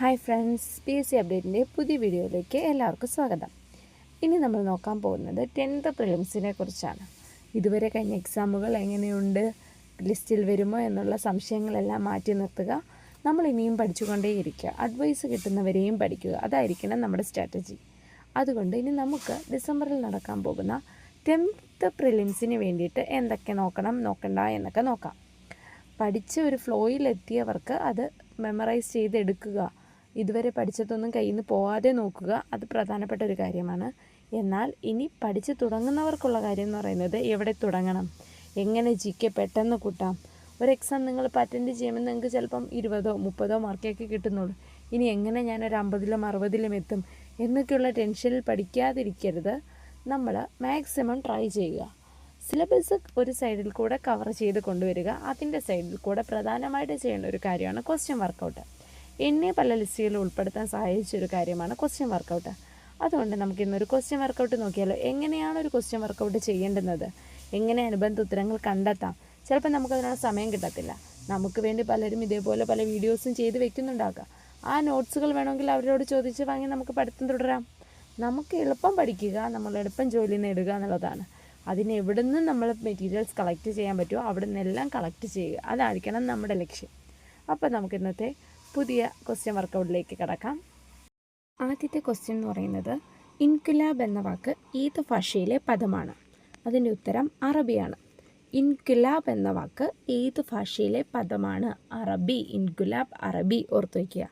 Hi friends P S C അപ്ഡേറ്റിന്റെ പുതിയ വീഡിയോയിലേക്ക് എല്ലാവർക്കും സ്വാഗതം. ഇനി നമ്മൾ നോക്കാൻ പോകുന്നത് ടെൻത്ത് പ്രിലിംസിനെ കുറിച്ചാണ്. ഇതുവരെ കഴിഞ്ഞ എക്സാമുകൾ എങ്ങനെയുണ്ട്? ലിസ്റ്റിൽ വരുമോ എന്നുള്ള സംശയങ്ങളെല്ലാം മാറ്റി നിർത്തുക. നമ്മൾ ഇനിയും പഠിച്ചുകൊണ്ടേയിരിക്കുക. അഡ്വൈസ് കിട്ടുന്നവരെയും പഠിക്കുക. അതായിരിക്കണം നമ്മുടെ സ്ട്രാറ്റജി അതുകൊണ്ട് ഇനി നമുക്ക് ഡിസംബറിൽ നടക്കാൻ പോകുന്ന ടെൻത്ത് പ്രിലിംസിന് വേണ്ടിയിട്ട് എന്തൊക്കെ നോക്കണം നോക്കണ്ട എന്നൊക്കെ നോക്കാം. പഠിച്ച് ഒരു ഫ്ലോയിലെത്തിയവർക്ക് അത് മെമ്മറൈസ് ചെയ്തെടുക്കുക. ഇതുവരെ പഠിച്ചതൊന്നും കയ്യിൽ നിന്ന് പോവാതെ നോക്കുക അത് പ്രധാനപ്പെട്ട ഒരു കാര്യമാണ്. എന്നാൽ ഇനി പഠിച്ചു തുടങ്ങുന്നവർക്കുള്ള കാര്യം എന്ന് പറയുന്നത് എവിടെ തുടങ്ങണം? എങ്ങനെ ജി കെ പെട്ടെന്ന് കൂട്ടാം? ഒരു എക്സാം നിങ്ങൾ അറ്റൻഡ് ചെയ്യുമ്പോൾ നിങ്ങൾക്ക് ചിലപ്പം ഇരുപതോ മുപ്പതോ മാർക്കൊക്കെ കിട്ടുന്നുള്ളൂ. ഇനി എങ്ങനെ ഞാൻ ഒരു അമ്പതിലും അറുപതിലും എത്തും? എന്നൊക്കെയുള്ള ടെൻഷനിൽ പഠിക്കാതിരിക്കരുത്. നമ്മൾ മാക്സിമം ട്രൈ ചെയ്യുക. സിലബസ് ഒരു സൈഡിൽ കൂടെ കവർ ചെയ്ത് കൊണ്ടുവരിക. അതിന്റെ സൈഡിൽ കൂടെ പ്രധാനമായിട്ട് ചെയ്യേണ്ട ഒരു കാര്യമാണ് ക്വസ്റ്റ്യൻ വർക്കൗട്ട് എന്നെ പല ലിസ്റ്റുകളിൽ ഉൾപ്പെടുത്താൻ സഹായിച്ചൊരു കാര്യമാണ് ക്വസ്റ്റ്യൻ വർക്കൗട്ട് അതുകൊണ്ട് നമുക്ക് ഇന്നൊരു ക്വസ്റ്റ്യൻ വർക്കൗട്ട് നോക്കിയാലോ. എങ്ങനെയാണ് ഒരു ക്വസ്റ്റ്യൻ വർക്കൗട്ട് ചെയ്യേണ്ടുന്നത്? എങ്ങനെ അനുബന്ധ ഉത്തരങ്ങൾ കണ്ടെത്താം? ചിലപ്പോൾ നമുക്കതിനുള്ള സമയം കിട്ടത്തില്ല. നമുക്ക് വേണ്ടി പലരും ഇതേപോലെ പല വീഡിയോസും ചെയ്ത് വെക്കുന്നുണ്ടാക്കാം ആ നോട്ട്സുകൾ വേണമെങ്കിൽ അവരോട് ചോദിച്ച് വാങ്ങി നമുക്ക് പഠിത്തം തുടരാം. നമുക്ക് എളുപ്പം പഠിക്കുക നമ്മൾ എളുപ്പം ജോലി നേടുക എന്നുള്ളതാണ്. അതിന് എവിടെ നിന്ന് നമ്മൾ മെറ്റീരിയൽസ് കളക്ട് ചെയ്യാൻ പറ്റുമോ അവിടെ നിന്നെല്ലാം കളക്ട് ചെയ്യുക. അതായിരിക്കണം നമ്മുടെ ലക്ഷ്യം. അപ്പോൾ നമുക്ക് ഇന്നത്തെ പുതിയ ക്വസ്റ്റ്യൻ വർക്കൗട്ടിലേക്ക് കിടക്കാം. ആദ്യത്തെ ക്വസ്റ്റ്യൻ എന്ന് പറയുന്നത് ഇൻകുലാബ് എന്ന വാക്ക് ഏത് ഭാഷയിലെ പദമാണ്? അതിന്റെ ഉത്തരം അറബിയാണ്. ഇൻകുലാബ് എന്ന വാക്ക് ഏത് ഭാഷയിലെ പദമാണ്? അറബി ഇൻകുലാബ് അറബി ഓർത്ത് വയ്ക്കുക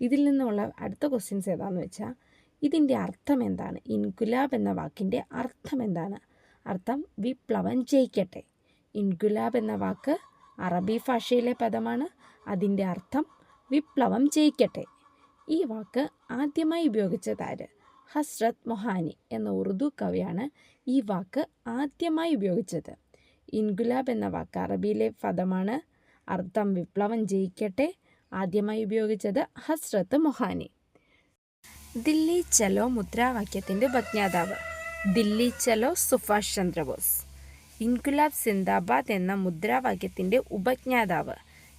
ഇതിൽ നിന്നുള്ള അടുത്ത ക്വസ്റ്റ്യൻസ് ഏതാണെന്ന് വെച്ചാൽ ഇതിന്റെ അർത്ഥം എന്താണ്? ഇൻകുലാബ് എന്ന വാക്കിന്റെ അർത്ഥം എന്താണ്? അർത്ഥം വിപ്ലവം ജയിക്കട്ടെ. ഇൻകുലാബ് എന്ന വാക്ക് അറബി ഭാഷയിലെ പദമാണ്. അതിന്റെ അർത്ഥം വിപ്ലവം ജയിക്കട്ടെ. ഈ വാക്ക് ആദ്യമായി ഉപയോഗിച്ചതാര്? ഹസ്രത് മൊഹാനി എന്ന ഉറുദു കവിയാണ് ഈ വാക്ക് ആദ്യമായി ഉപയോഗിച്ചത്. ഇൻഗുലാബ് എന്ന വാക്ക് അറബിയിലെ പദമാണ്. അർത്ഥം വിപ്ലവം ജയിക്കട്ടെ. ആദ്യമായി ഉപയോഗിച്ചത് ഹസ്രത്ത് മൊഹാനി. ദില്ലി ചലോ മുദ്രാവാക്യത്തിന്റെ ഉപജ്ഞാതാവ് ദില്ലി ചലോ സുഭാഷ് ചന്ദ്രബോസ്. ഇൻകുലാബ് സിന്ദാബാദ് എന്ന മുദ്രാവാക്യത്തിന്റെ ഉപജ്ഞാതാവ്.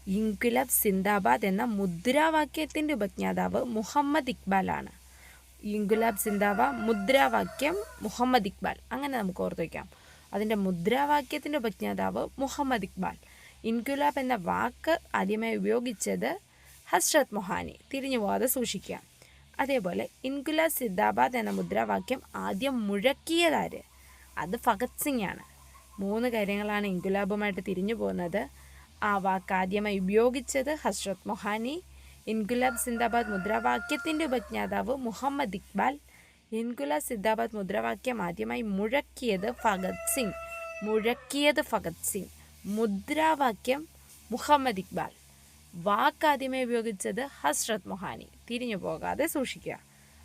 ഇൻകുലാബ് സിന്ദാബാദ് എന്ന മുദ്രാവാക്യത്തിന്റെ ഉപജ്ഞാതാവ് മുഹമ്മദ് ഇക്ബാലാണ്. ഇൻകുലാബ് സിന്ദാബ മുദ്രാവാക്യം മുഹമ്മദ് ഇക്ബാൽ. അങ്ങനെ നമുക്ക് ഓർത്ത് വയ്ക്കാം. അതിന്റെ മുദ്രാവാക്യത്തിന്റെ ഉപജ്ഞാതാവ് മുഹമ്മദ് ഇക്ബാൽ. ഇൻകുലാബ് എന്ന വാക്ക് ആദ്യമായി ഉപയോഗിച്ചത് ഹസ്രത് മൊഹാനി. തിരിഞ്ഞു പോകാതെ സൂക്ഷിക്കുക. അതേപോലെ ഇൻകുലാബ് സിദ്ദാബാദ് എന്ന മുദ്രാവാക്യം ആദ്യം മുഴക്കിയതാര് അത് ഭഗത് സിംഗ് ആണ്. മൂന്ന് കാര്യങ്ങളാണ് ഇൻകുലാബുമായിട്ട് തിരിഞ്ഞു പോകുന്നത്. ആ വാക്ക് ആദ്യമായി ഉപയോഗിച്ചത് ഹസ്രത് മൊഹാനി ഇൻഗുലാബ് സിന്ദാബാദ് മുദ്രാവാക്യത്തിന്റെ ഉപജ്ഞാതാവ് മുഹമ്മദ് ഇക്ബാൽ. ഇൻഗുലാബ് സിന്ദാബാദ് മുദ്രാവാക്യം ആദ്യമായി മുഴക്കിയത് ഭഗത് സിംഗ് മുഴക്കിയത് ഭഗത് സിംഗ്. മുദ്രാവാക്യം മുഹമ്മദ് ഇക്ബാൽ. വാക്ക് ആദ്യമായി ഉപയോഗിച്ചത് ഹസ്രത് മൊഹാനി. തിരിഞ്ഞു പോകാതെ സൂക്ഷിക്കുക.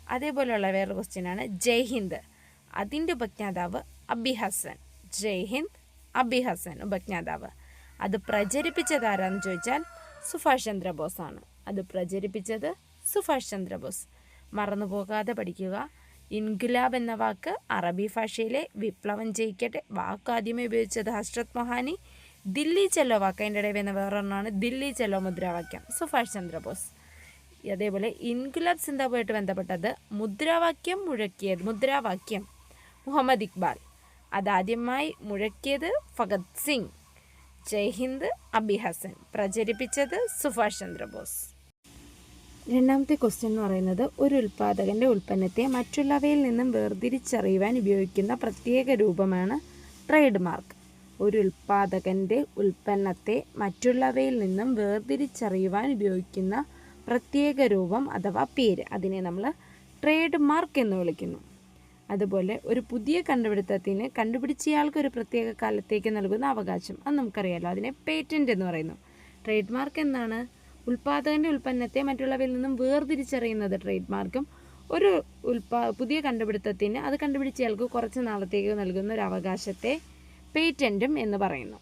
അതേപോലെയുള്ള വേറൊരു ക്വസ്റ്റ്യനാണ് ജയ് ഹിന്ദ്. അതിന്റെ ഉപജ്ഞാതാവ് അബി ഹസൻ. ജയ് ഹിന്ദ് അബി ഹസൻ ഉപജ്ഞാതാവ്. അത് പ്രചരിപ്പിച്ചത് ആരാന്ന് ചോദിച്ചാൽ സുഭാഷ് ചന്ദ്രബോസ് ആണ്. അത് പ്രചരിപ്പിച്ചത് സുഭാഷ് ചന്ദ്രബോസ്. മറന്നു പോകാതെ പഠിക്കുക. ഇൻഗുലാബ് എന്ന വാക്ക് അറബി ഭാഷയിലെ വിപ്ലവം ജയിക്കട്ടെ. വാക്ക് ആദ്യമേ ഉപയോഗിച്ചത് ഹസ്രത് മൊഹാനി. ദില്ലി ചെല്ലോ വാക്ക്. അതിന്റെ ഇടയിൽ വരുന്ന വേറൊരെണ്ണമാണ്. ദില്ലി ചെല്ലോ മുദ്രാവാക്യം. സുഭാഷ് ചന്ദ്രബോസ്. അതേപോലെ ഇൻഗുലാബ് സിന്ദാബുമായിട്ട് ബന്ധപ്പെട്ടത് മുദ്രാവാക്യം മുഴക്കിയത്. മുദ്രാവാക്യം മുഹമ്മദ് ഇക്ബാൽ. അതാദ്യമായി മുഴക്കിയത് ഫഗത് സിംഗ്. ജയ്ഹിന്ദ് അബി ഹസൻ. പ്രചരിപ്പിച്ചത് സുഭാഷ് ചന്ദ്രബോസ്. രണ്ടാമത്തെ ക്വസ്റ്റ്യൻ എന്ന് പറയുന്നത് ഒരു ഉൽപ്പാദകന്റെ ഉൽപ്പന്നത്തെ മറ്റുള്ളവയിൽ നിന്നും വേർതിരിച്ചറിയുവാൻ ഉപയോഗിക്കുന്ന പ്രത്യേക രൂപമാണ് ട്രേഡ് മാർക്ക് ഒരു ഉൽപ്പാദകന്റെ ഉൽപ്പന്നത്തെ മറ്റുള്ളവയിൽ നിന്നും വേർതിരിച്ചറിയുവാൻ ഉപയോഗിക്കുന്ന പ്രത്യേക രൂപം അഥവാ പേര്. അതിനെ നമ്മൾ ട്രേഡ് മാർക്ക് എന്ന് വിളിക്കുന്നു. അതുപോലെ ഒരു പുതിയ കണ്ടുപിടുത്തത്തിന് കണ്ടുപിടിച്ചയാൾക്ക് ഒരു പ്രത്യേക കാലത്തേക്ക് നൽകുന്ന അവകാശം. അത് നമുക്കറിയാലോ. അതിനെ പേറ്റന്റ് എന്ന് പറയുന്നു. ട്രേഡ് മാർക്ക് എന്താണ് ഉൽപ്പാദകന്റെ ഉൽപ്പന്നത്തെ മറ്റുള്ളവയിൽ നിന്നും വേർതിരിച്ചറിയുന്നത് ട്രേഡ് മാർക്കും ഒരു ഉൽപാ പുതിയ കണ്ടുപിടുത്തത്തിന് അത് കണ്ടുപിടിച്ചയാൾക്ക് കുറച്ച് നാളത്തേക്ക് നൽകുന്ന ഒരു അവകാശത്തെ പേറ്റന്റും എന്ന് പറയുന്നു.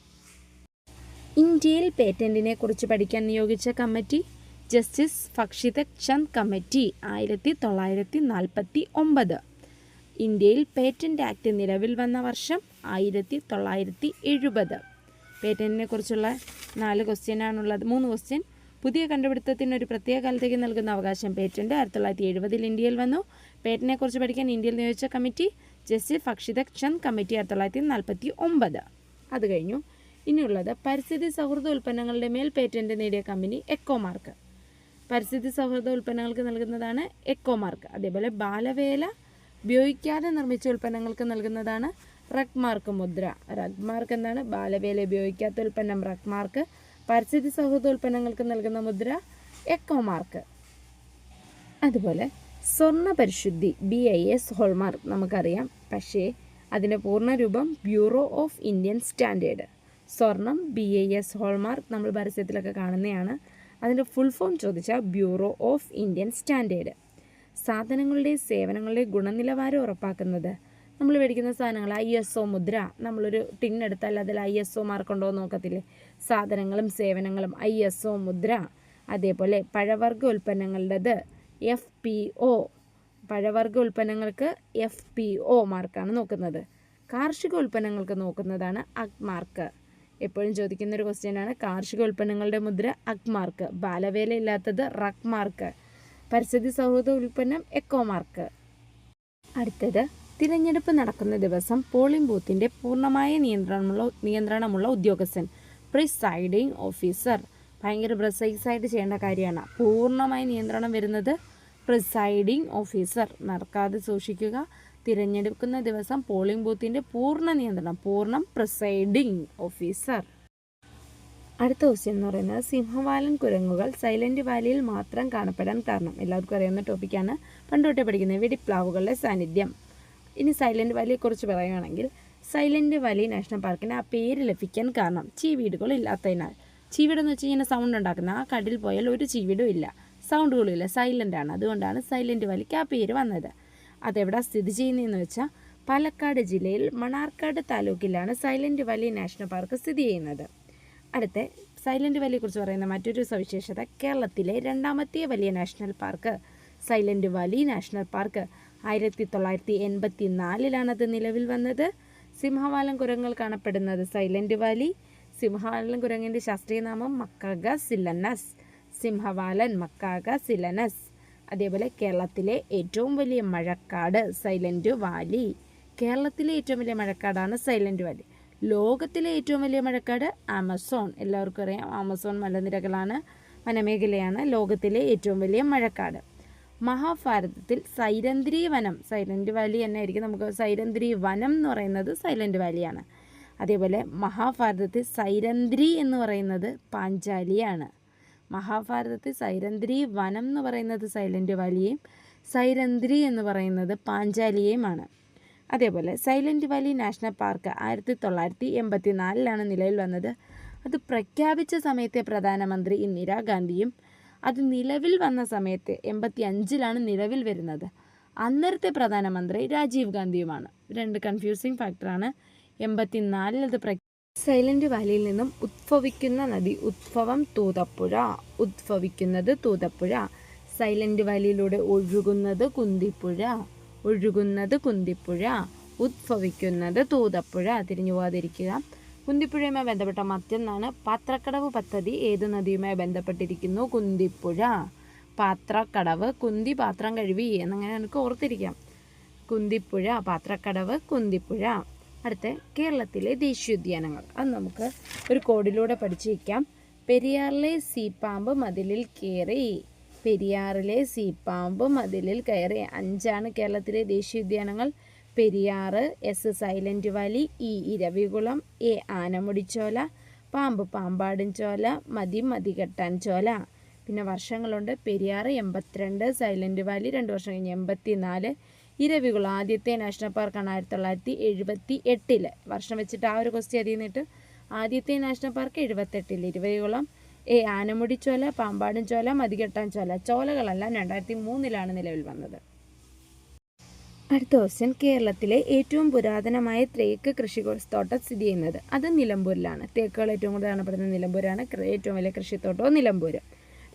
ഇന്ത്യയിൽ പേറ്റന്റിനെ കുറിച്ച് പഠിക്കാൻ നിയോഗിച്ച കമ്മിറ്റി ജസ്റ്റിസ് ഫക്ഷിത ചന്ദ് കമ്മിറ്റി ആയിരത്തി തൊള്ളായിരത്തി നാൽപ്പത്തി ഒമ്പത്. ഇന്ത്യയിൽ പേറ്റന്റ് ആക്ട് നിലവിൽ വന്ന വർഷം ആയിരത്തി തൊള്ളായിരത്തി എഴുപത് പേറ്റന്റിനെ കുറിച്ചുള്ള നാല് ക്വസ്റ്റ്യനാണുള്ളത് മൂന്ന് ക്വസ്റ്റ്യൻ പുതിയ കണ്ടുപിടുത്തത്തിന് ഒരു പ്രത്യേക കാലത്തേക്ക് നൽകുന്ന അവകാശം. പേറ്റന്റ് ആയിരത്തി തൊള്ളായിരത്തി എഴുപതിൽ ഇന്ത്യയിൽ വന്നു. പേറ്റന്റിനെ കുറിച്ച് പഠിക്കാൻ ഇന്ത്യയിൽ നിയോഗിച്ച കമ്മിറ്റി ജസ്റ്റിസ് ഫക്ഷിത ചന്ദ് കമ്മിറ്റി ആയിരത്തി തൊള്ളായിരത്തി നാൽപ്പത്തി ഒമ്പത് അത് കഴിഞ്ഞു. ഇനിയുള്ളത് പരിസ്ഥിതി സൗഹൃദ ഉൽപ്പന്നങ്ങളുടെ മേൽ പേറ്റന്റ് നേടിയ കമ്പനി എക്കോമാർക്ക് പരിസ്ഥിതി സൗഹൃദ ഉൽപ്പന്നങ്ങൾക്ക് നൽകുന്നതാണ് എക്കോമാർക്ക് അതേപോലെ ബാലവേല ഉപയോഗിക്കാതെ നിർമ്മിച്ച ഉൽപ്പന്നങ്ങൾക്ക് നൽകുന്നതാണ് റഗ്മാർക്ക് മുദ്ര. റഗ്മാർക്ക് എന്താണ് ബാലവേല ഉപയോഗിക്കാത്ത ഉൽപ്പന്നം റഗ്മാർക്ക് പരിസ്ഥിതി സൗഹൃദ ഉൽപ്പന്നങ്ങൾക്ക് നൽകുന്ന മുദ്ര എക്കോമാർക്ക്. അതുപോലെ സ്വർണ പരിശുദ്ധി ബി ഐ എസ് ഹോൾമാർക്ക് നമുക്കറിയാം. പക്ഷേ അതിന്റെ പൂർണരൂപം ബ്യൂറോ ഓഫ് ഇന്ത്യൻ സ്റ്റാൻഡേർഡ് സ്വർണം ബി ഐ എസ് ഹോൾമാർക്ക് നമ്മൾ പരസ്യത്തിലൊക്കെ കാണുന്നതാണ്. അതിന്റെ ഫുൾ ഫോം ചോദിച്ചാൽ ബ്യൂറോ ഓഫ് ഇന്ത്യൻ സ്റ്റാൻഡേർഡ് സാധനങ്ങളുടെ സേവനങ്ങളുടെ ഗുണനിലവാരം ഉറപ്പാക്കുന്നത്. നമ്മൾ മേടിക്കുന്ന സാധനങ്ങൾ ഐ എസ് ഒ മുദ്ര. നമ്മളൊരു ടിൻ എടുത്താൽ അതിൽ ഐ എസ് ഒ മാർക്കുണ്ടോ എന്ന് നോക്കത്തില്ലേ? സാധനങ്ങളും സേവനങ്ങളും ഐ എസ് ഒ മുദ്ര. അതേപോലെ പഴവർഗ ഉൽപ്പന്നങ്ങളുടേത് എഫ് പി ഒ. പഴവർഗ ഉൽപ്പന്നങ്ങൾക്ക് എഫ് പി ഒ മാർക്കാണ് നോക്കുന്നത്. കാർഷിക ഉൽപ്പന്നങ്ങൾക്ക് നോക്കുന്നതാണ് അഗ് മാർക്ക് എപ്പോഴും ചോദിക്കുന്ന ഒരു ക്വസ്റ്റ്യനാണ് കാർഷിക ഉൽപ്പന്നങ്ങളുടെ മുദ്ര അഗ് മാർക്ക് ബാലവേല ഇല്ലാത്തത് റക് മാർക്ക് പരിസ്ഥിതി സൗഹൃദ ഉൽപ്പന്നം എക്കോ മാർക്ക് അടുത്തത് തിരഞ്ഞെടുപ്പ് നടക്കുന്ന ദിവസം പോളിംഗ് ബൂത്തിന്റെ പൂർണമായ നിയന്ത്രണമുള്ള നിയന്ത്രണമുള്ള ഉദ്യോഗസ്ഥൻ പ്രിസൈഡിംഗ് ഓഫീസർ. ഭയങ്കര പ്രിസൈസായിട്ട് ചെയ്യേണ്ട കാര്യമാണ്. പൂർണമായ നിയന്ത്രണം വരുന്നത് പ്രിസൈഡിംഗ് ഓഫീസർ. നടക്കാതെ സൂക്ഷിക്കുക. തിരഞ്ഞെടുക്കുന്ന ദിവസം പോളിംഗ് ബൂത്തിന്റെ പൂർണ നിയന്ത്രണം പൂർണം പ്രിസൈഡിംഗ് ഓഫീസർ. അടുത്ത ക്വസ്റ്റ്യൻ എന്ന് പറയുന്നത് സിംഹവാലൻ കുരങ്ങുകൾ സൈലന്റ് വാലിയിൽ മാത്രം കാണപ്പെടാൻ കാരണം. എല്ലാവർക്കും അറിയുന്ന ടോപ്പിക്കാണ് പണ്ടുതൊട്ടേ പഠിക്കുന്നത് വെടിപ്ലാവുകളുടെ സാന്നിധ്യം. ഇനി സൈലന്റ് വാലിയെക്കുറിച്ച് പറയുകയാണെങ്കിൽ സൈലന്റ് വാലി നാഷണൽ പാർക്കിന് ആ പേര് ലഭിക്കാൻ കാരണം ചീവീടുകൾ ഇല്ലാത്തതിനാൽ. ചീവീട് എന്ന് വെച്ച് കഴിഞ്ഞാൽ സൗണ്ട് ഉണ്ടാക്കുന്ന ആ കടിൽ പോയാൽ ഒരു ചീവീടും ഇല്ല. സൗണ്ടുകളും ഇല്ല. സൈലന്റ് ആണ്. അതുകൊണ്ടാണ് സൈലന്റ് വാലിക്ക് ആ പേര് വന്നത്. അതെവിടെ സ്ഥിതി ചെയ്യുന്നതെന്ന് വെച്ചാൽ പാലക്കാട് ജില്ലയിൽ മണാർക്കാട് താലൂക്കിലാണ് സൈലന്റ് വാലി നാഷണൽ പാർക്ക് സ്ഥിതി ചെയ്യുന്നത്. അടുത്ത സൈലന്റ് വാലിയെക്കുറിച്ച് പറയുന്ന മറ്റൊരു സവിശേഷത കേരളത്തിലെ രണ്ടാമത്തെ വലിയ national park silent valley national park. ആയിരത്തി തൊള്ളായിരത്തി എൺപത്തി നാലിലാണ് അത് നിലവിൽ വന്നത്. സിംഹവാലം കുരങ്ങൾ കാണപ്പെടുന്നത് സൈലന്റ് വാലി സിംഹവാലൻ കുരങ്ങിന്റെ ശാസ്ത്രീയ നാമം മക്കാഗ സിലനസ് സിംഹവാലൻ മക്കാഗ സിലനസ് അതേപോലെ കേരളത്തിലെ ഏറ്റവും വലിയ മഴക്കാട് സൈലന്റ് വാലി. കേരളത്തിലെ ഏറ്റവും വലിയ മഴക്കാടാണ് സൈലന്റ് വാലി. ലോകത്തിലെ ഏറ്റവും വലിയ മഴക്കാട് ആമസോൺ. എല്ലാവർക്കും അറിയാം ആമസോൺ മലനിരകളാണ് വനമേഖലയാണ് ലോകത്തിലെ ഏറ്റവും വലിയ മഴക്കാട്. മഹാഭാരതത്തിൽ സൈരന്ധ്രി വനം സൈലന്റ് വാലി തന്നെ ആയിരിക്കും നമുക്ക് സൈരന്ധ്രി വനം എന്ന് പറയുന്നത് സൈലന്റ് വാലിയാണ്. അതേപോലെ മഹാഭാരതത്തിൽ സൈരന്ധ്രി എന്ന് പറയുന്നത് പാഞ്ചാലിയാണ്. മഹാഭാരതത്തിൽ സൈരന്ധ്രി വനം എന്ന് പറയുന്നത് സൈലന്റ് വാലിയും സൈരന്ധ്രി എന്ന് പറയുന്നത് പാഞ്ചാലിയുമാണ് അതേപോലെ സൈലന്റ് വാലി നാഷണൽ പാർക്ക് ആയിരത്തി തൊള്ളായിരത്തി എൺപത്തി നാലിലാണ് നിലവിൽ വന്നത്. അത് പ്രഖ്യാപിച്ച സമയത്തെ പ്രധാനമന്ത്രി ഇന്ദിരാഗാന്ധിയും അത് നിലവിൽ വന്ന സമയത്ത് എൺപത്തി അഞ്ചിലാണ് നിലവിൽ വരുന്നത്. അന്നേരത്തെ പ്രധാനമന്ത്രി രാജീവ് ഗാന്ധിയുമാണ്. രണ്ട് കൺഫ്യൂസിങ് ഫാക്ടറാണ് എൺപത്തി നാലിൽ അത് പ്ര സൈലന്റ് വാലിയിൽ നിന്നും ഉദ്ഭവിക്കുന്ന നദി ഉദ്ഭവം തൂതപ്പുഴ. ഉദ്ഭവിക്കുന്നത് തൂതപ്പുഴ. സൈലന്റ് വാലിയിലൂടെ ഒഴുകുന്നത് കുന്തിപ്പുഴ. ഒഴുകുന്നത് കുന്തിപ്പുഴ ഉദ്ഭവിക്കുന്നത് തൂതപ്പുഴ. തിരിഞ്ഞു പോകാതിരിക്കുക. കുന്തിപ്പുഴയുമായി ബന്ധപ്പെട്ട മറ്റൊന്നാണ് പാത്രക്കടവ് പദ്ധതി. ഏത് നദിയുമായി ബന്ധപ്പെട്ടിരിക്കുന്നു? കുന്തിപ്പുഴ. പാത്രക്കടവ് കുന്തി പാത്രം കഴുകി എന്നങ്ങനെ എനിക്ക് ഓർത്തിരിക്കാം. കുന്തിപ്പുഴ പാത്രക്കടവ് കുന്തിപ്പുഴ. അടുത്ത കേരളത്തിലെ ദേശീയോദ്യാനങ്ങൾ. അത് നമുക്ക് ഒരു കോഡിലൂടെ പഠിച്ചിരിക്കാം. പെരിയാറിലെ സീപ്പാമ്പ് മതിലിൽ കയറി പെരിയാറിലെ സീപ്പാമ്പ് മതിലിൽ കയറി അഞ്ചാണ് കേരളത്തിലെ ദേശീയോദ്യാനങ്ങൾ Periyar S silent valley E Eravikulam A Anamudi Shola പാമ്പ് പാമ്പാടും ചോല മതി മതികെട്ടാൻ ചോല. പിന്നെ വർഷങ്ങളുണ്ട്. പെരിയാറ് എൺപത്തിരണ്ട് സൈലന്റ് വാലി രണ്ട് വർഷം കഴിഞ്ഞ് എൺപത്തി നാല് ഇരവികുളം ആദ്യത്തെ നാഷണൽ പാർക്കാണ് ആയിരത്തി തൊള്ളായിരത്തി എഴുപത്തി എട്ടിൽ വർഷം വെച്ചിട്ട് ആ ഒരു ക്വസ്റ്റ്യൻ അതിൽ നിന്നിട്ട് ആദ്യത്തെ നാഷണൽ പാർക്ക് എഴുപത്തെട്ടിൽ ഇരുവകുളം എ ചോല പാമ്പാടും ചോല മതികെട്ടാൻ ചോല ചോലകളെല്ലാം രണ്ടായിരത്തി മൂന്നിലാണ് നിലവിൽ വന്നത്. അടുത്ത ക്വസ്റ്റ്യൻ കേരളത്തിലെ ഏറ്റവും പുരാതനമായ തേക്ക് കൃഷിത്തോട്ടം സ്ഥിതി ചെയ്യുന്നത് അത് നിലമ്പൂരിലാണ്. തേക്കുകൾ ഏറ്റവും കൂടുതൽ കാണപ്പെടുന്നത് നിലമ്പൂരാണ്. ഏറ്റവും വലിയ കൃഷിത്തോട്ടവും നിലമ്പൂർ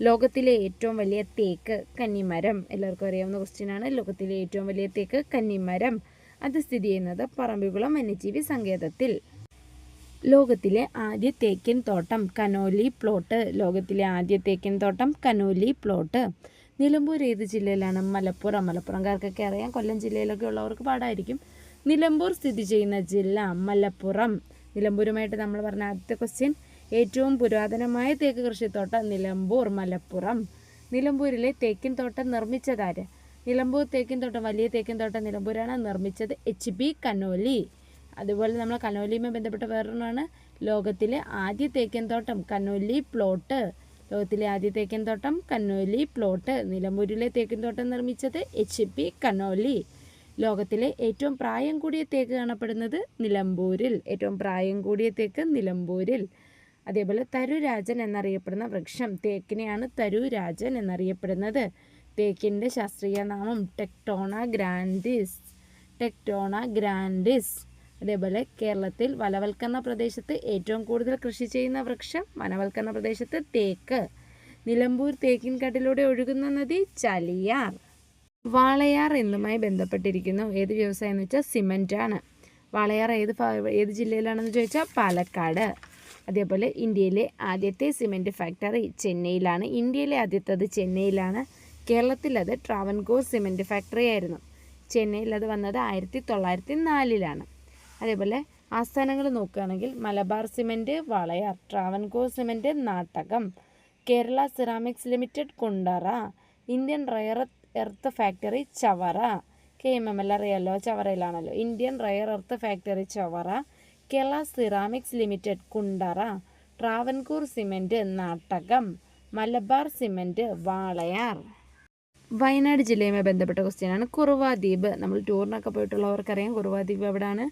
ലോകത്തിലെ ഏറ്റവും വലിയ തേക്ക് കന്നിമരം. എല്ലാവർക്കും അറിയാവുന്ന ക്വസ്റ്റ്യനാണ് ലോകത്തിലെ ഏറ്റവും വലിയ തേക്ക് കന്നിമരം. അത് സ്ഥിതി ചെയ്യുന്നത് പറമ്പിക്കുളം വന്യജീവി സങ്കേതത്തിൽ. ലോകത്തിലെ ആദ്യ തേക്കിൻ തോട്ടം കനോലി പ്ലോട്ട്. ലോകത്തിലെ ആദ്യ തേക്കിൻ തോട്ടം കനോലി പ്ലോട്ട്. നിലമ്പൂർ ഏത് ജില്ലയിലാണ്? മലപ്പുറം. മലപ്പുറംകാർക്കൊക്കെ അറിയാം. കൊല്ലം ജില്ലയിലൊക്കെ ഉള്ളവർക്ക് പാടായിരിക്കും. നിലമ്പൂർ സ്ഥിതി ചെയ്യുന്ന ജില്ല മലപ്പുറം. നിലമ്പൂരുമായിട്ട് നമ്മൾ പറഞ്ഞ ആദ്യത്തെ ക്വസ്റ്റ്യൻ ഏറ്റവും പുരാതനമായ തേക്ക് കൃഷിത്തോട്ടം നിലമ്പൂർ മലപ്പുറം. നിലമ്പൂരിലെ തേക്കിൻ തോട്ടം നിർമ്മിച്ചതാര് നിലമ്പൂർ തേക്കിൻ തോട്ടം വലിയ തേക്കിൻ തോട്ടം നിലമ്പൂരാണ് നിർമ്മിച്ചത് എച്ച് ബി കനോലി. അതുപോലെ നമ്മൾ കനോലിയുമായി ബന്ധപ്പെട്ട വേറൊരെണ്ണമാണ് ലോകത്തിലെ ആദ്യ തേക്കൻ തോട്ടം കനോലി പ്ലോട്ട്. ലോകത്തിലെ ആദ്യ തേക്കൻ തോട്ടം കനോലി പ്ലോട്ട്. നിലമ്പൂരിലെ തേക്കൻ തോട്ടം നിർമ്മിച്ചത് എച്ച് പി കനോലി. ലോകത്തിലെ ഏറ്റവും പ്രായം കൂടിയ തേക്ക് കാണപ്പെടുന്നത് നിലമ്പൂരിൽ. ഏറ്റവും പ്രായം കൂടിയ തേക്ക് നിലമ്പൂരിൽ. അതേപോലെ തരുരാജൻ എന്നറിയപ്പെടുന്ന വൃക്ഷം തേക്കിനെയാണ് തരുരാജൻ എന്നറിയപ്പെടുന്നത്. തേക്കിന്റെ ശാസ്ത്രീയ നാമം ടെക്ടോണ ഗ്രാൻഡിസ്. ടെക്ടോണ ഗ്രാൻഡിസ്. അതേപോലെ കേരളത്തിൽ വനവൽക്കരണ പ്രദേശത്ത് ഏറ്റവും കൂടുതൽ കൃഷി ചെയ്യുന്ന വൃക്ഷം വനവൽക്കരണ പ്രദേശത്ത് തേക്ക്. നിലമ്പൂർ തേക്കിൻകാട്ടിലൂടെ ഒഴുകുന്ന നദി ചലിയാർ. വാളയാർ എന്നുമായി ബന്ധപ്പെട്ടിരിക്കുന്നു. ഏത് വ്യവസായം എന്ന് വെച്ചാൽ സിമന്റ് ആണ് വാളയാർ ഏത് ഏത് ജില്ലയിലാണെന്ന് ചോദിച്ചാൽ പാലക്കാട്. അതേപോലെ ഇന്ത്യയിലെ ആദ്യത്തെ സിമന്റ് ഫാക്ടറി ചെന്നൈയിലാണ്. ഇന്ത്യയിലെ ആദ്യത്തേത് ചെന്നൈയിലാണ്. കേരളത്തിലത് ട്രാവൻകൂർ സിമന്റ് ഫാക്ടറി ആയിരുന്നു. ചെന്നൈയിൽ അത് വന്നത് ആയിരത്തി തൊള്ളായിരത്തി നാലിലാണ്. അതേപോലെ ആസ്ഥാനങ്ങൾ നോക്കുകയാണെങ്കിൽ Malabar cement Walayar Travancore cement Nattakam Kerala ceramics limited Kundara Indian rare earth factory Chavara K M M L അറിയാലോ? ചവറയിലാണല്ലോ. Indian rare earth factory Chavara Kerala ceramics limited Kundara Travancore cement Nattakam Malabar cement Walayar. Wayanad ജില്ലയുമായി ബന്ധപ്പെട്ട ക്വസ്റ്റ്യനാണ് കുറുവാ ദ്വീപ് നമ്മൾ ടൂറിനൊക്കെ പോയിട്ടുള്ളവർക്കറിയാം. കുറുവാ ദ്വീപ് എവിടെയാണ്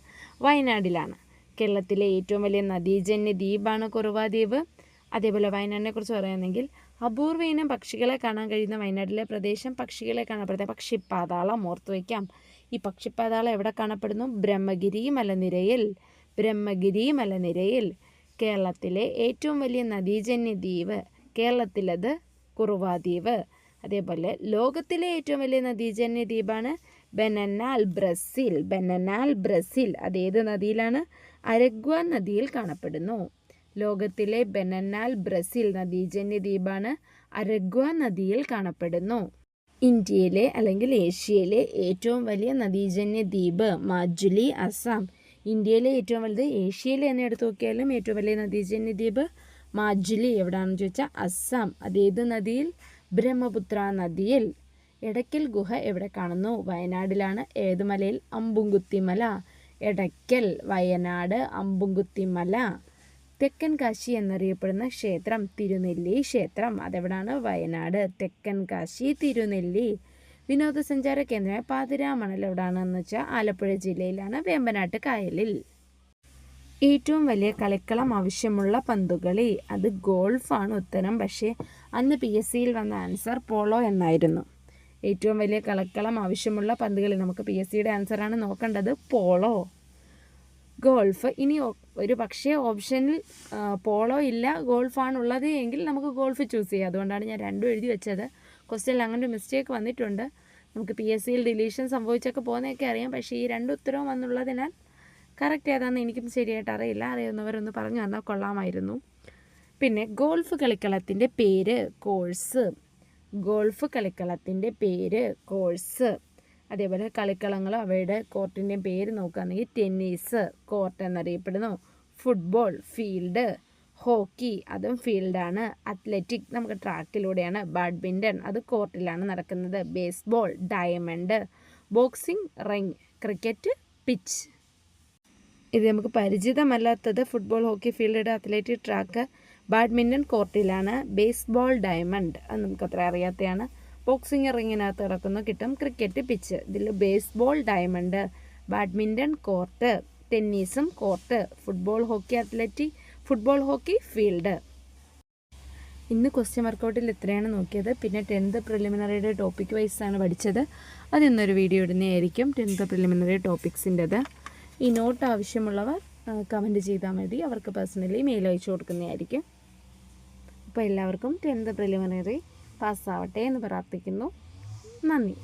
വയനാടിലാണ്. കേരളത്തിലെ ഏറ്റവും വലിയ നദീജന്യ ദ്വീപാണ് കുറുവാ ദ്വീപ് അതേപോലെ വയനാടിനെ കുറിച്ച് പറയുകയാണെങ്കിൽ അപൂർവ ഇനം പക്ഷികളെ കാണാൻ കഴിയുന്ന വയനാട്ടിലെ പ്രദേശം പക്ഷികളെ കാണപ്പെടുന്ന പക്ഷിപ്പാതാളം ഓർത്തു വയ്ക്കാം. ഈ പക്ഷിപ്പാതാളം എവിടെ കാണപ്പെടുന്നു? ബ്രഹ്മഗിരി മലനിരയിൽ. ബ്രഹ്മഗിരി മലനിരയിൽ. കേരളത്തിലെ ഏറ്റവും വലിയ നദീജന്യ ദ്വീപ്. കേരളത്തിലത് കുറുവാ ദ്വീപ് അതേപോലെ ലോകത്തിലെ ഏറ്റവും വലിയ നദീജന്യ ദ്വീപാണ് ബെനനാൽ ബ്രസീൽ. ബെനനാൽ ബ്രസീൽ അതേത് നദിയിലാണ്? അരഗ്വ നദിയിൽ കാണപ്പെടുന്നു. ലോകത്തിലെ ബെനനാൽ ബ്രസീൽ നദീജന്യ ദ്വീപാണ് അരഗ്വ നദിയിൽ കാണപ്പെടുന്നു. ഇന്ത്യയിലെ അല്ലെങ്കിൽ ഏഷ്യയിലെ ഏറ്റവും വലിയ നദീജന്യ ദ്വീപ് മാജുലി അസാം ഇന്ത്യയിലെ ഏറ്റവും വലുത് ഏഷ്യയിൽ എന്ന് എടുത്തു നോക്കിയാലും ഏറ്റവും വലിയ നദീജന്യ ദ്വീപ് മാജുലി എവിടെയാണെന്ന് ചോദിച്ചാൽ അസം അതേത് നദിയിൽ? ബ്രഹ്മപുത്ര നദിയിൽ എടയ്ക്കൽ ഗുഹ എവിടെ കാണുന്നു? വയനാടിലാണ്. ഏത് മലയിൽ? അമ്പുംകുത്തിമല എടയ്ക്കൽ വയനാട് അമ്പുംകുത്തിമല തെക്കൻ കാശി എന്നറിയപ്പെടുന്ന ക്ഷേത്രം തിരുനെല്ലി ക്ഷേത്രം. അതെവിടാണ്? വയനാട്. തെക്കൻ കാശി തിരുനെല്ലി. വിനോദസഞ്ചാര കേന്ദ്രമായ പാതിരാമണൽ എവിടാണെന്ന് വെച്ചാൽ ആലപ്പുഴ ജില്ലയിലാണ്. വേമ്പനാട്ട് കായലിൽ. ഏറ്റവും വലിയ കളിക്കളം ആവശ്യമുള്ള പന്തുകളി. അത് ഗോൾഫാണ് ഉത്തരം. പക്ഷേ അന്ന് പി എസ് സിയിൽ വന്ന ആൻസർ പോളോ എന്നായിരുന്നു. ഏറ്റവും വലിയ കളിക്കളം ആവശ്യമുള്ള പന്തുകളി. നമുക്ക് പി എസ് സിയുടെ ആൻസറാണ് നോക്കേണ്ടത് പോളോ. ഗോൾഫ് ഇനി ഒരു പക്ഷേ ഓപ്ഷനിൽ പോളോ ഇല്ല ഗോൾഫാണ് ഉള്ളത് എങ്കിൽ നമുക്ക് ഗോൾഫ് ചൂസ് ചെയ്യാം. അതുകൊണ്ടാണ് ഞാൻ രണ്ടും എഴുതി വെച്ചത്. ക്വസ്റ്റ്യനിൽ അങ്ങനെ ഒരു മിസ്റ്റേക്ക് വന്നിട്ടുണ്ട്. നമുക്ക് പി എസ് സിയിൽ ഡിലീഷൻ സംഭവിച്ചൊക്കെ പോകുന്നതൊക്കെ അറിയാം. പക്ഷേ ഈ രണ്ട് ഉത്തരവും വന്നുള്ളതിനാൽ കറക്റ്റ് ഏതാണെന്ന് എനിക്കും ശരിയായിട്ട് അറിയില്ല. അറിയുന്നവരൊന്ന് പറഞ്ഞു തന്നാൽ കൊള്ളാമായിരുന്നു. പിന്നെ ഗോൾഫ് കളിക്കളത്തിന്റെ പേര് കോഴ്സ്. ഗോൾഫ് കളിക്കളത്തിന്റെ പേര് കോഴ്സ്. അതേപോലെ കളിക്കളങ്ങളും അവയുടെ കോർട്ടിന്റെയും പേര് നോക്കുകയാണെങ്കിൽ ടെന്നീസ് കോർട്ട് എന്നറിയപ്പെടുന്നു. ഫുട്ബോൾ ഫീൽഡ് ഹോക്കി അതും ഫീൽഡാണ്. അത്ലറ്റിക് നമുക്ക് ട്രാക്കിലൂടെയാണ്. ബാഡ്മിന്റൺ അത് കോർട്ടിലാണ് നടക്കുന്നത്. Baseball diamond. Boxing ring cricket pitch. ഇത് നമുക്ക് പരിചിതമല്ലാത്തത് football hockey field athletic track badminton കോർട്ടിലാണ് baseball diamond അത് നമുക്ക് അത്ര അറിയാത്തതാണ് ബോക്സിംഗ് റിങ്ങിനകത്ത് കിടക്കുന്നു. കിട്ടും ക്രിക്കറ്റ് പിച്ച് ഇതിൽ baseball diamond badminton court ടെന്നീസും court football hockey athletic football hockey field ഇന്ന് ക്വസ്റ്റ്യൻ വർക്കൗട്ടിൽ ഇത്രയാണ് നോക്കിയത്. പിന്നെ ടെൻത്ത് പ്രിലിമിനറിയുടെ ടോപ്പിക് വൈസാണ് പഠിച്ചത്. അതിന്നൊരു വീഡിയോ ഇടുന്നതായിരിക്കും. ടെൻത്ത് പ്രിലിമിനറി ടോപ്പിക്സിന്റെത് ഈ നോട്ട് ആവശ്യമുള്ളവർ കമന്റ് ചെയ്താൽ മതി. അവർക്ക് പേഴ്സണലി മെയിൽ അയച്ചു കൊടുക്കുന്നതായിരിക്കും. അപ്പോൾ എല്ലാവർക്കും ടെൻത്ത് പ്രിലിമിനറി പാസ്സാവട്ടെ എന്ന് പ്രാർത്ഥിക്കുന്നു. നന്ദി.